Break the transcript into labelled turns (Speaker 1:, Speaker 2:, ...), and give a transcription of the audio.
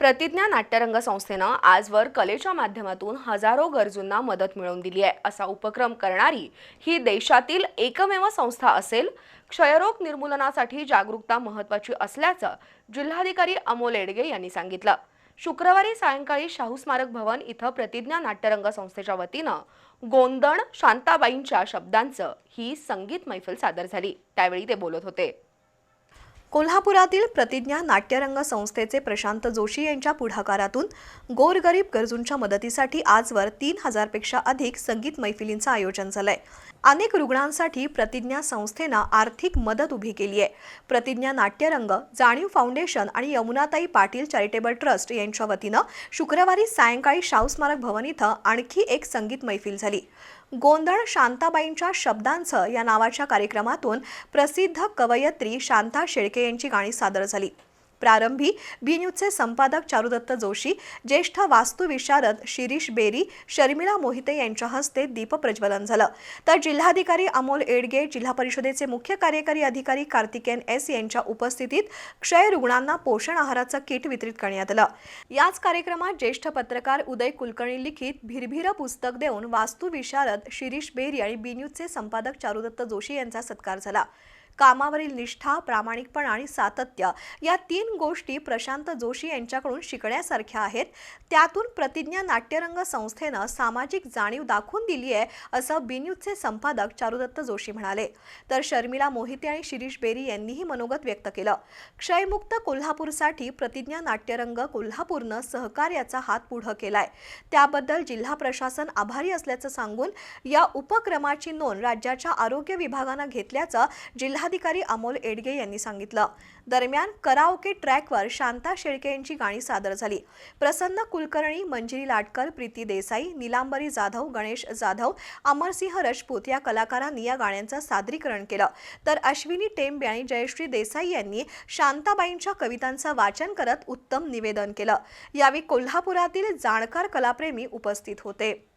Speaker 1: प्रतिज्ञा नाट्यरंग संस्थेनं आजवर कलेच्या माध्यमातून हजारो गरजूंना मदत मिळवून दिली आहे. असा उपक्रम करणारी ही देशातील एकमेव संस्था असेल क्षयरोग निर्मूलनासाठी जागरूकता महत्वाची असल्याचं जिल्हाधिकारी अमोल एडगे यांनी सांगितलं. शुक्रवारी सायंकाळी शाहू स्मारक भवन इथं प्रतिज्ञा नाट्यरंग संस्थेच्या वतीनं गोंदण शांताबाईंच्या शब्दांचं ही संगीत मैफल सादर झाली. त्यावेळी ते बोलत होते.
Speaker 2: कोल्हापुरातील प्रतिज्ञा नाट्यरंग संस्थेचे प्रशांत जोशी यांच्या पुढाकारातून गोरगरीब गरजूंच्या मदतीसाठी आजवर तीन हजारपेक्षा अधिक संगीत मैफिलींचं आयोजन झालंय. अनेक रुग्णांसाठी प्रतिज्ञा संस्थेनं आर्थिक मदत उभी केली आहे प्रतिज्ञा नाट्यरंग जाणीव फाउंडेशन आणि यमुनाताई पाटील चॅरिटेबल ट्रस्ट यांच्या वतीनं शुक्रवारी सायंकाळी शाहू स्मारक भवन इथं आणखी एक संगीत मैफिल झाली. गोंधळ शांताबाईंच्या शब्दांचं या नावाच्या कार्यक्रमातून प्रसिद्ध कवयत्री शांता शेळके यांची गाणी सादर झाली. प्रारंभी बी न्यूजचे संपादक चारुदत्त जोशी ज्येष्ठ वास्तुविशारद शिरीष बेरी शर्मिळा मोहिते यांच्या हस्ते दीपप्रज्वलन झालं. तर जिल्हाधिकारी अमोल एडगे जिल्हा परिषदेचे मुख्य कार्यकारी अधिकारी कार्तिकेन एस यांच्या उपस्थितीत क्षय रुग्णांना पोषण आहाराचं किट वितरित करण्यात आलं. याच कार्यक्रमात ज्येष्ठ पत्रकार उदय कुलकर्णी लिखित भिरभिर पुस्तक देऊन वास्तुविशारद शिरीष बेरी आणि बी न्यूजचे संपादक चारुदत्त जोशी यांचा सत्कार झाला. कामावरील निष्ठा प्रामाणिकपणा आणि सातत्य या तीन गोष्टी प्रशांत जोशी यांच्याकडून शिकण्यासारख्या आहेत. त्यातून प्रतिज्ञा नाट्यरंग संस्थेनं सामाजिक जाणीव दाखवून दिली आहे असं बीन्यूजचे संपादक चारुदत्त जोशी म्हणाले. तर शर्मिला मोहिते आणि शिरीष बेरी यांनीही मनोगत व्यक्त केलं. क्षयमुक्त कोल्हापूरसाठी प्रतिज्ञा नाट्यरंग कोल्हापूरनं सहकार्याचा हात पुढं केलाय. त्याबद्दल जिल्हा प्रशासन आभारी असल्याचं सांगून या उपक्रमाची नोंद राज्याच्या आरोग्य विभागानं घेतल्याचं जिल्हा जिल्हाधिकारी अमोल एडगे यांनी सांगितलं. दरम्यान कराओके ट्रॅकवर शांता शेळके यांची गाणी सादर झाली. प्रसन्न कुलकर्णी मंजिरी लाटकर प्रीती देसाई निलांबरी जाधव गणेश जाधव अमरसिंह रजपूत या कलाकारांनी या गाण्यांचं सादरीकरण केलं. तर अश्विनी टेंबे आणि जयश्री देसाई यांनी शांताबाईंच्या कवितांचं वाचन करत उत्तम निवेदन केलं. यावेळी कोल्हापुरातील जाणकार कलाप्रेमी उपस्थित होते.